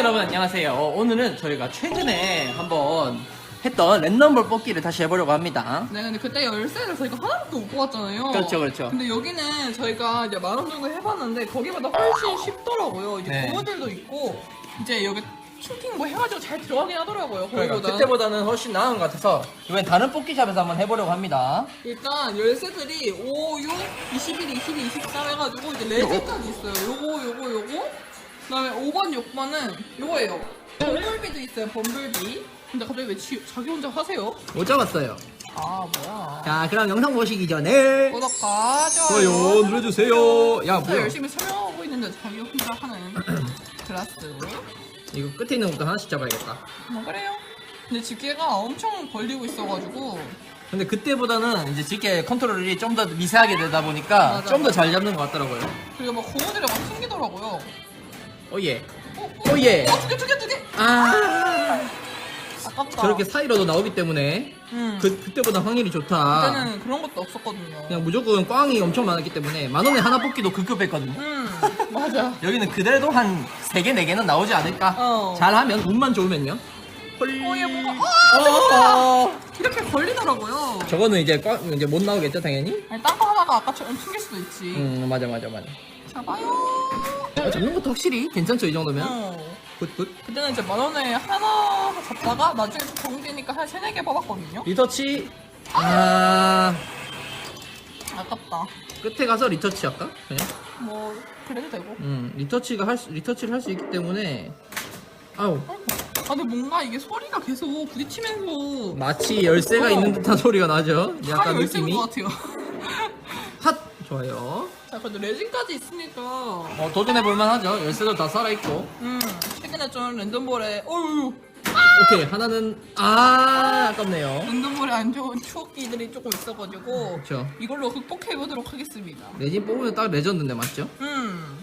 여러분 안녕하세요. 어, 오늘은 저희가 최근에 한번 했던 랜덤볼 뽑기를 다시 해보려고 합니다. 네, 근데 그때 열쇠를 저희가 하나밖에 못 뽑았잖아요. 그렇죠, 그렇죠. 근데 여기는 저희가 이제 만 원 정도 해봤는데 거기보다 훨씬 쉽더라고요. 이제 네. 고무들도 있고 이제 여기 팅팅 뭐 해가지고 잘 들어가긴 하더라고요. 그러니까 거기보다. 그때보다는 훨씬 나은 것 같아서 이번엔 다른 뽑기샵에서 한번 해보려고 합니다. 일단 열쇠들이 5, 6, 21, 22, 23 해가지고 이제 레진까지 있어요. 요거, 요거, 요거. 그다음에 5번, 6번은 요거예요. 범블비도 있어요. 범블비. 근데 갑자기 왜 지, 자기 혼자 하세요? 못 잡았어요. 아 뭐야? 자, 그럼 영상 보시기 전에 구독과 좋아요. 눌러주세요. 야, 진짜 뭐야? 열심히 설명하고 있는데 자기 혼자 하는 글라스. 이거 끝에 있는 것도 하나씩 잡아야겠다. 뭐 그래요? 근데 집게가 엄청 걸리고 있어가지고 근데 그때보다는 이제 집게 컨트롤이 좀 더 미세하게 되다 보니까 맞아, 좀더 맞아. 잘 잡는 것 같더라고요. 그리고 막 고무들이 막 튕기더라고요. 어, 예. 어, 어, 예. 어, 두 개, 두 개, 두 개. 아, 아깝다. 저렇게 사이로도 나오기 때문에 음. 그, 그때보다 확률이 좋다. 그때는 그런 것도 없었거든요. 그냥 무조건 꽝이 엄청 많았기 때문에 만 원에 하나 뽑기도 급급했거든요. 음, 맞아. 여기는 그래도 한 3개, 4개는 나오지 않을까? 어. 잘하면, 운만 좋으면요. 헐. 어, 얘 뭐가, 아, 어. 이렇게 걸리더라고요. 저거는 이제 꽝, 이제 못 나오겠죠, 당연히? 아니, 딴거 하나가 아까처럼 튕길 수도 있지. 음, 맞아, 맞아, 맞아. 잡아요. 어, 잡는 것도 확실히 괜찮죠, 이 정도면? 어. 굿, 굿. 그때는 이제 만 원에 하나 잡다가 나중에 정지니까 한 세네 개 뽑았거든요. 리터치. 아, 아깝다. 끝에 가서 리터치 할까? 그냥? 뭐 그래도 되고. 음, 리터치가 할 수, 리터치를 할 수 있기 때문에. 아우, 아 근데 뭔가 이게 소리가 계속 부딪히면서 마치 열쇠가 어. 있는 듯한 소리가 나죠? 다 약간 열쇠인 느낌이. 것 같아요. 핫! 좋아요. 자 그래도 레진까지 있으니까 어, 도전해 볼만 하죠. 열쇠도 다 살아있고. 음 최근에 좀 랜덤볼에 어유 오케이, 하나는, 아, 아깝네요. 랜덤볼에 안 좋은 추억기들이 조금 있어가지고 그쵸. 이걸로 극복해보도록 하겠습니다. 레진 뽑으면 딱 레전드인데, 맞죠? 음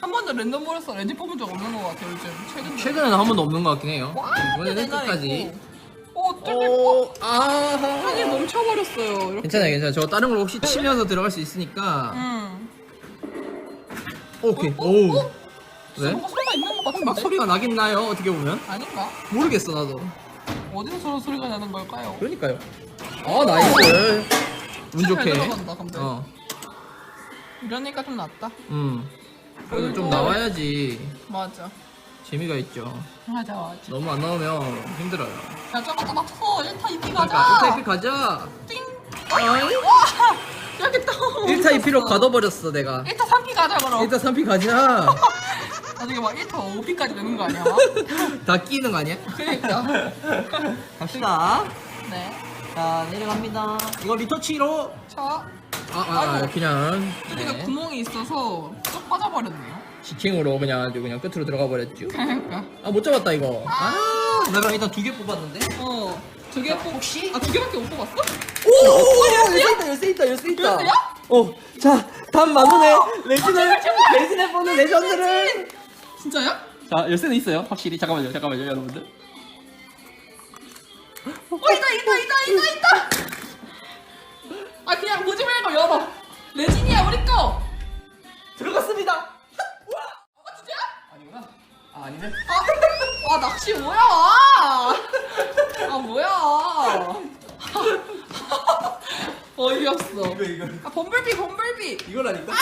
한 번도 랜덤볼에서 레진 뽑은 적 없는 것 같아요 요즘 최근 최근에는 한 번도 없는 것 같긴 해요. 와 이번에는 끝까지. 있고. 어 오, 아. 한이 멈춰버렸어요. 이렇게. 괜찮아요, 괜찮아요. 저 다른 걸 혹시 치면서 들어갈 수 있으니까. 음. 오케이, 어, 어, 오. 어? 왜? 뭔가 소리가 있는 것 같은데? 막 소리가 나긴 나요, 어떻게 보면. 아닌가? 모르겠어, 나도. 어디서 저런 소리가 나는 걸까요? 그러니까요. 아, 나이스. 운 잘 좋게. 들어간다, 근데. 어, 이러니까 좀 낫다. 음. 그래도 좀 나와야지 맞아. 재미가 있죠. 맞아. 너무 안 나오면 힘들어요. 야, 저것도 맞춰. 1타 2피 그러니까 가자. 1타 2피 가자. 띵. 어이? 와! 이렇게 또. 1타 2피로 가둬버렸어, 내가. 1타 3피 가자, 그럼. 1타 3피 가자. 나중에 막 1타 5피까지 되는 거 아니야? 다 끼는 거 아니야? 그러니까. 갑시다. 네. 자, 내려갑니다. 이거 리터치로. 자, 아, 아, 아 아이고. 그냥. 여기가 네. 구멍이 있어서 쏙 빠져버렸네요. 지킹으로 그냥 아주 그냥 끝으로 들어가 버렸죠. 그러니까. 아, 못 잡았다, 이거. 아, 내가 일단 두 개 뽑았는데. 어. 두 개 뽑... 혹시? 아, 두 개밖에 못 뽑았어? 오! 열쇠 있다, 열쇠 있다, 열쇠 있다. 열쇠야? 어, 자, 단 만원에 레진을, 레진을 보는 레전드를. 진짜요? 자, 열쇠는 있어요. 확실히. 잠깐만요, 잠깐만요, 여러분들. 어, 있다, 있다, 있다, 있다, 있다! 이거, 이거. 아, 범블비, 범블비. 이거라니까?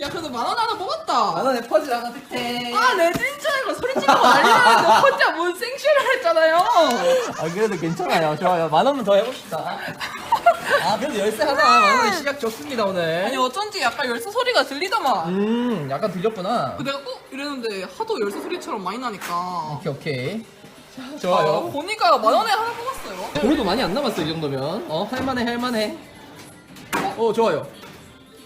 야, 그래도 만 원 하나 뽑았다. 만원에 퍼즐 하나 득템. 아, 레진 줄 알고 소리 지르고 난리나는데 혼자 뭔 생쇼를 했잖아요. 아, 그래도 괜찮아요. 좋아요. 만 원만 더 해봅시다. 아, 그래도 열쇠 하나 만 원에 시작 좋습니다, 오늘. 아니, 어쩐지 약간 열쇠 소리가 들리더만. 음, 약간 들렸구나. 그 내가 꼭 이랬는데 하도 열쇠 소리처럼 많이 나니까. 오케이, 오케이. 아, 좋아요. 보니까 만 원에 하나 뽑았어요. 그래도 많이 안 남았어, 이 정도면. 어, 할만해, 할만해. 어, 좋아요.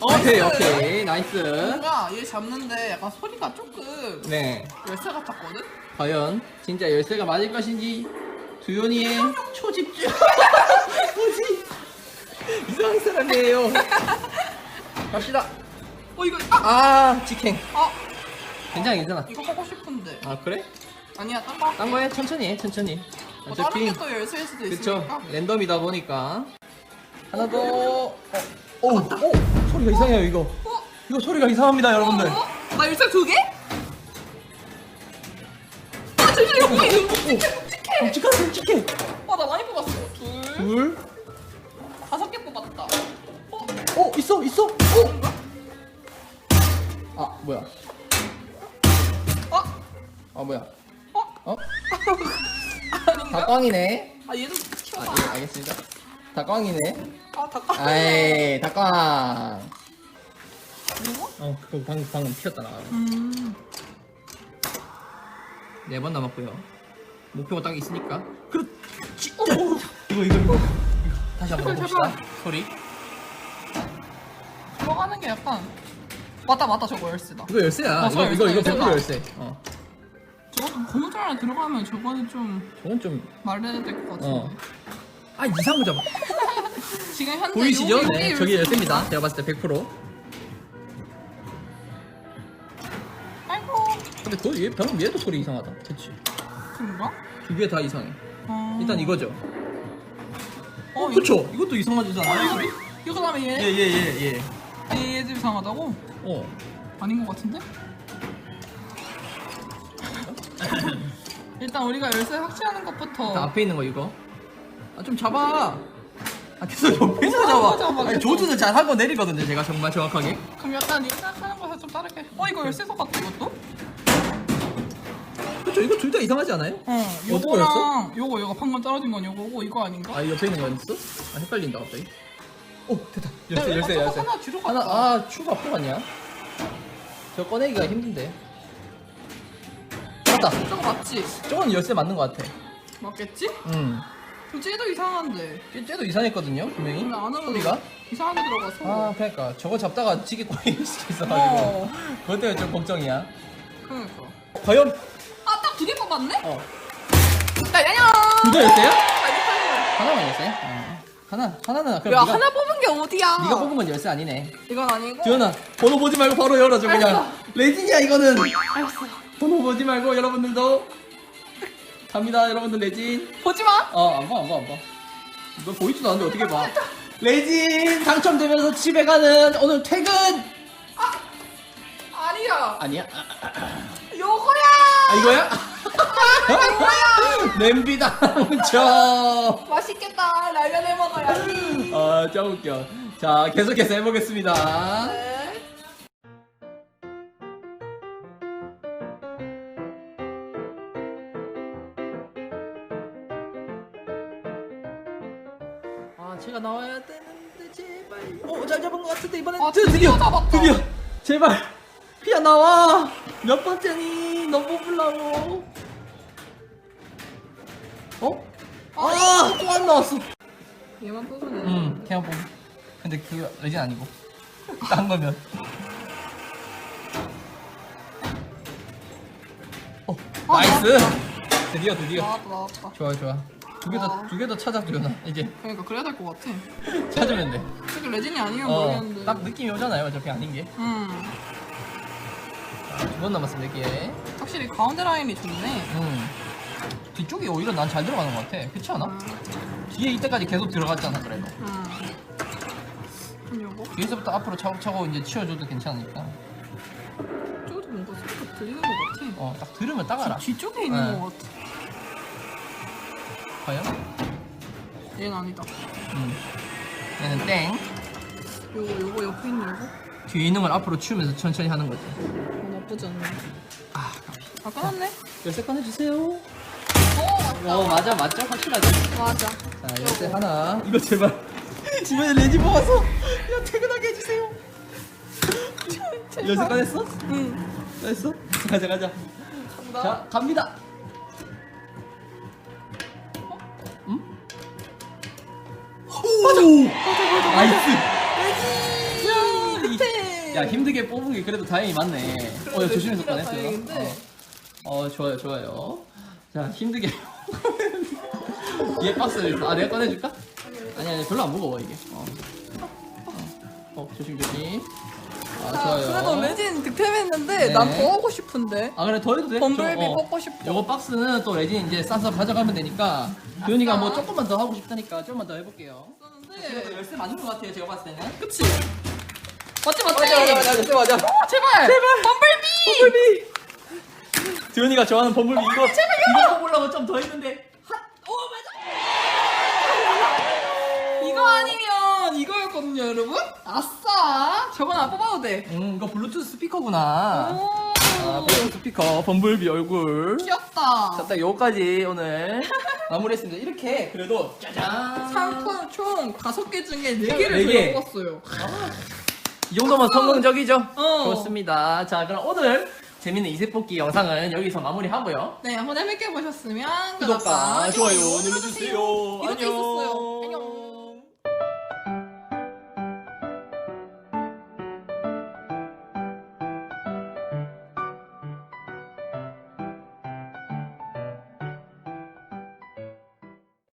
오케이, 나이스. 오케이. 나이스. 뭔가 얘 잡는데 약간 소리가 조금 네. 열쇠 같았거든? 과연 진짜 열쇠가 맞을 것인지 두현이의 초집중 뭐지 이상한 사람이에요 갑시다 어 이거 아! 아 직행 아! 괜찮아 괜찮아 이거 하고 싶은데 아 그래? 아니야 딴거 딴 거에 천천히 해, 천천히. 뭐 다른 게또 열쇠일 수도 그쵸 있으니까 랜덤이다 보니까 하나 더. 어, 어 오, 오 어, 소리가 이상해요 이거. 어? 이거 소리가 이상합니다 여러분들. 어? 어? 나 열쇠 두 개? 아 잠시만 이거 뭐야 묵직해 묵직해 끔찍해 끔찍해. 아나 많이 뽑았어 둘 둘. 다섯 개 뽑았다 어? 어 있어 있어. 어? 아 뭐야? 아 뭐야? 어? 어? 아닌가? 닭광이네. 아 얘도 아, 키워봐 예, 알겠습니다. 닭광이네. 아 닭강 아이 닭광. 이거? 어 그거 방금 방금 튀었다 나. 음네번 남았고요. 목표가 딱 있으니까. 그렇지. 어, 이거 이거 이거. 다시 한번 제발, 해봅시다. 제발. 소리. 들어가는 게 약간 맞다 맞다 저거 열쇠다 이거 열쇠야. 어, 이거 열쇠, 이거 이거 열쇠다. 100% 열쇠. 어. 저것도 안에 들어가면 저거는 좀 저건 좀 말해야 될 것 같은데 어. 아 이상한 거 잡아. 지금 현재 보이시죠? 요게 네, 저기 열쇠. 열쇠입니다. 제가 봤을 때 100%. 아이고 근데 그 위에 병 위에도 소리 이상하다. 그렇지. 그런가? 두개다 이상해. 어... 일단 이거죠. 어, 어, 그쵸? 이것도 이상하잖아. 이거, 이거 그다음에 얘? 예예예 예, 예. 얘도 이상하다고? 어. 아닌 것 같은데? 일단 우리가 열쇠 확실하는 것부터 자, 앞에 있는 거 이거. 아 좀 잡아. 아 계속 옆에서 어, 잡아. 잡아, 아니, 계속. 조준을 잘 하고 내리거든요. 제가 정말 정확하게. 그럼 약간 네가 생각하는 거에서 좀 다르게 어 이거 열쇠석 같아 이것도? 그쵸? 이거 둘 다 이상하지 않아요? 어 요거랑 요거 요거 방금 떨어진 건 요거고 이거 아닌가? 아, 이 옆에 있는 거 있어? 아, 헷갈린다 갑자기. 오, 됐다. 야, 열쇠, 열쇠, 열쇠. 하나 뒤로 하나, 갔다. 아, 추가 앞으로 갔냐? 저 꺼내기가 힘든데. 맞다. 저거 맞지? 저건 열쇠 맞는 것 같아. 맞겠지? 음. 그 쟤도 이상한데 쟤- 쟤도 이상했거든요, 분명히. 근데 안으로 소리가. 이상하게 들어가서 아, 그러니까 저거 잡다가 지게 꼬일 수도 있어가지고. 어. 그것 때문에 좀 걱정이야. 그러니까 과연? 아 딱 두 개 뽑았네? 어. 야야야 그거 열쇠야? 야 하나만 열쇠? 어. 하나, 하나는 그럼 네가, 하나 뽑은 게 어디야 네가 뽑은 건 열쇠 아니네. 이건 아니고 지현아, 번호 보지 말고 바로 열어줘 그냥. 알았어. 레진이야 이거는. 알았어 번호 보지 말고 여러분들도 갑니다 여러분들 레진. 보지마! 어안 봐 안 봐 안봐. 너 보이지도 않는데 어떻게 봐. 레진 당첨되면서 집에 가는 오늘 퇴근! 아니야. 아니야? 요거야! 아 이거야? 냄비다 뭉쳐 맛있겠다. 라면 해 먹어야지. 아짱 웃겨. 자 계속해서 해보겠습니다. 네. 제가 나와야 되는데 제발. 오잘 잡은 것 같은데 이번엔 아, 드- 드디어 잡았다. 드디어. 제발. 피아 나와. 몇 번째니? 너 뽑으려고 어? 아 또 안 나왔어. 얘만 뽑으네 응 그냥 뽑. 근데 그 레진 아니고. 딴 거면. 어 나이스. 드디어 드디어. 나왔다 나왔다. 좋아 좋아 두개더두개더 찾아 주려나 이제 그러니까 그래야 될 것 같아 찾으면 돼 솔직히 레진이 아니면 어, 모르겠는데 딱 느낌이 오잖아요. 어차피 아닌 게. 음두번 남았습니다, 이게. 확실히 가운데 라인이 좋네 음. 뒤쪽이 오히려 난 잘 들어가는 것 같아. 그렇지 않아? 음, 뒤에 이때까지 계속 들어갔잖아, 그래도. 음. 요거 뒤에서부터 앞으로 차곡차곡 이제 치워줘도 괜찮으니까. 저것도 뭔가 소리가 들리는 것 같아 어, 딱 들으면 딱 알아. 뒤, 뒤쪽에 있는 네. 것 같아 과연? 얘는 아니다 음. 얘는 땡. 요거 요거 옆에 있는 요거 뒤에 있는 걸 앞으로 치우면서 천천히 하는 거지. 어, 나쁘지 않네 아, 아 끊었네 열쇠 꺼내주세요. 어 맞다 어, 맞아, 맞죠? 확실하죠? 맞아 자, 열쇠 하나. 이거 제발. 집에 레지 뽑아서. 야, 퇴근하게 해주세요. 열쇠 꺼냈어? 응 됐어? 가자 가자 간다 자 갑니다 맞아. 나이스! 끝에 야 힘들게 뽑은 게 그래도 다행히 맞네. 어 야, 조심해서 그래도 꺼냈어 다행인데. 어. 어 좋아요 좋아요. 자 힘들게. 얘 박스를 아 내가 꺼내줄까? 아니 아니 별로 안 무거워 이게. 어, 어. 어 조심 조심. 아 자, 좋아요. 그래도 레진 득템했는데 네. 난 더 하고 싶은데. 아 그래 더 해도 돼? 범블비 저, 어. 뽑고 싶어. 요거 박스는 또 레진 이제 싸서 가져가면 되니까. 도현이가 뭐 조금만 더 하고 싶다니까 조금만 더 해볼게요 그래도 네. 열쇠 맞는 것 같아요 제가 봤을 때는 그치? 맞지 맞지? 열쇠 맞아 제발! 제발! 범블비! 범블비 지훈이가 좋아하는 범블비 이거 이거 뽑으려고 좀 더 했는데 오 맞아. 이거 아니면 이거였거든요, 여러분. 아싸. 저건 안 뽑아도 돼. 음 이거 블루투스 스피커구나 오. 아 블루투스 스피커 범블비 얼굴 귀엽다. 자, 딱 요거까지 오늘 마무리했습니다. 이렇게 그래도 짜잔. 상품 총 5개 중에 4개를 네 개. 저희가 뽑았어요. 이 정도면 성공적이죠? 어. 좋습니다. 자, 그럼 오늘 재밌는 이세 뽑기 영상은 여기서 마무리하고요. 네, 한번 재밌게 보셨으면 구독과 좋아요 눌러주세요. 이것도 안녕. 있었어.